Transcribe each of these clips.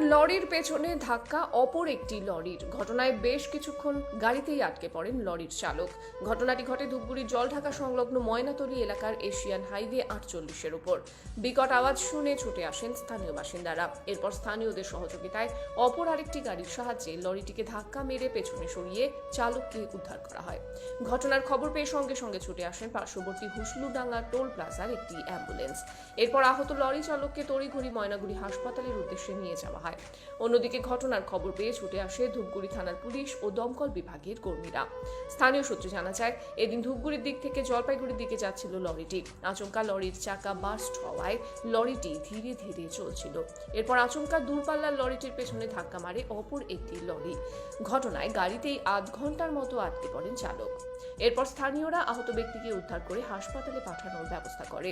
লরির পেছনে ধাক্কা, অপর একটি লরির। ঘটনায় বেশ কিছুক্ষণ গাড়িতেই আটকে পড়েন লরির চালক। ঘটনাটি ঘটে ধূপগুড়ির জলঢাকা সংলগ্ন ময়নাতলী এলাকার এশিয়ান হাইওয়ে আটচল্লিশের উপর। বিকট আওয়াজ শুনে ছুটে আসেন স্থানীয় বাসিন্দারা। এরপর স্থানীয়দের সহযোগিতায় অপর আরেকটি গাড়ির সাহায্যে লরিটিকে ধাক্কা মেরে পেছনে সরিয়ে চালককে উদ্ধার করা হয়। ঘটনার খবর পেয়ে সঙ্গে সঙ্গে ছুটে আসেন পার্শ্ববর্তী হুসলুডাঙ্গা টোল প্লাজার একটি অ্যাম্বুলেন্স। এরপর আহত লরি চালককে তড়িঘড়ি ময়নাগুড়ি হাসপাতালের উদ্দেশ্যে নিয়ে যাওয়া অন্যদিকে ঘটনার খবর পেয়ে ছুটে আসে ধূপগুড়ি থানার পুলিশ ও দমকল বিভাগের কর্মীরা। স্থানীয় সূত্রে জানা যায়, এদিন ধূপগুড়ির দিক থেকে জলপাইগুড়ির দিকে যাচ্ছিল লরিটি। আচমকা লরির চাকা বাস্ট হওয়ায় লরিটি ধীরে ধীরে চলছিল। এরপর আচমকা দূরপাল্লার লরিটির পেছনে ধাক্কা মারে অপর একটি লরি। ঘটনায় গাড়িতেই আধ ঘণ্টার মতো আটকে পড়েন চালক। এরপর স্থানীয়রা আহত ব্যক্তিকে উদ্ধার করে হাসপাতালে পাঠানোর ব্যবস্থা করে।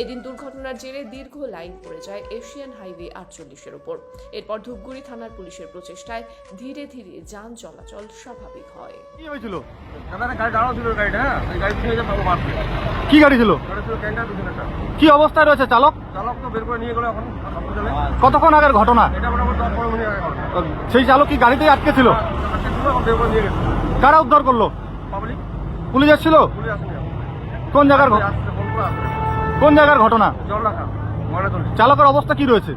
এদিন দুর্ঘটনার জেরে দীর্ঘ লাইন পড়ে যায় এশিয়ান হাইওয়ে আটচল্লিশের ওপর। এরপর ধূপগুড়ি থানার পুলিশের প্রচেষ্টায় ধীরে ধীরে যান চলাচল স্বাভাবিক হয়। কি হয়েছিল? গাড়ি দাঁড়ানো ছিল গাড়িটা হ্যাঁ? কি গাড়ি ছিল? কি অবস্থায় রয়েছে? চালক? চালক তো বের করে নিয়ে গেলো এখন কতক্ষণ আগের ঘটনা। সেই চালক কি গাড়িতেই আটকে ছিল? গেছে। কারা উদ্ধার করল? পাবলিক। পুলিশ এসেছিল। কোন জায়গার। কোন জায়গার ঘটনা? চালকের অবস্থা কি রয়েছে?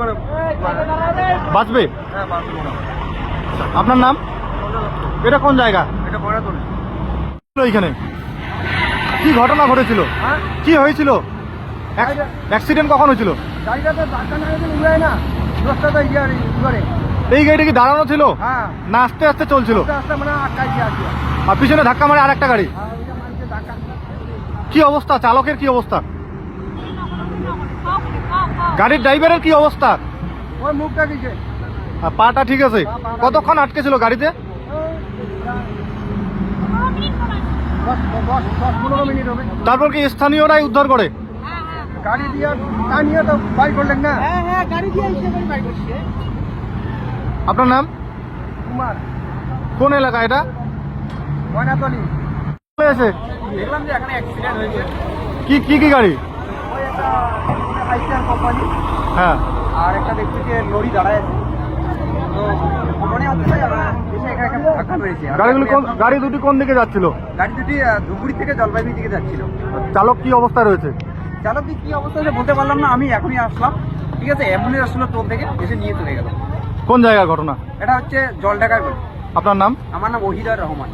মানে বাঁচবে? হ্যাঁ আপনার নাম? এটা কোন জায়গা? এটা এইখানে। কি ঘটনা ঘটেছিল? হ্যাঁ? কি হয়েছিল? অ্যাক্সিডেন্ট কখন হয়েছিল? গাড়িটা তো না। এই গাড়িটা কি দাঁড়ানো ছিল? হ্যাঁ। না আস্তে আস্তে চলছিল? মানে আর পিছনে ধাক্কা মারে আর ওইটা মানুষের ধাক্কা। কি অবস্থা? চালকের কি অবস্থা? গাড়ির ড্রাইভারের কি অবস্থা? পাটা ঠিক আছে? কতক্ষণ আটকে ছিল গাড়িতে? তারপর কি স্থানীয়রাই উদ্ধার করে? গাড়ি দিয়ে তা তো বাই করলেন না। আপনার নাম? কুমার। কোন এলাকা এটা? ময়নাতলি। হয়েছে দেখলাম যে এখানে অ্যাক্সিডেন্ট হয়েছে। কি কি কি গাড়ি? কোম্পানি। হ্যাঁ। আর একটা দেখছি যে লরি দাঁড়ায় আছে। তো গাড়ি দুটি কোন দিকে যাচ্ছিল? গাড়ি দুটি থেকে জলপাইগুড়ি দিকে যাচ্ছিল। চালক কি অবস্থায় রয়েছে? চালক কি অবস্থা বলতে পারলাম না আমি এখনই আসলাম। ঠিক আছে অ্যাম্বুলেন্স আসলো টোল থেকে এসে নিয়ে চলে গেল। কোন জায়গার ঘটনা? এটা হচ্ছে জল ঢাকার আপনার নাম? আমার নাম ওহিদার রহমান।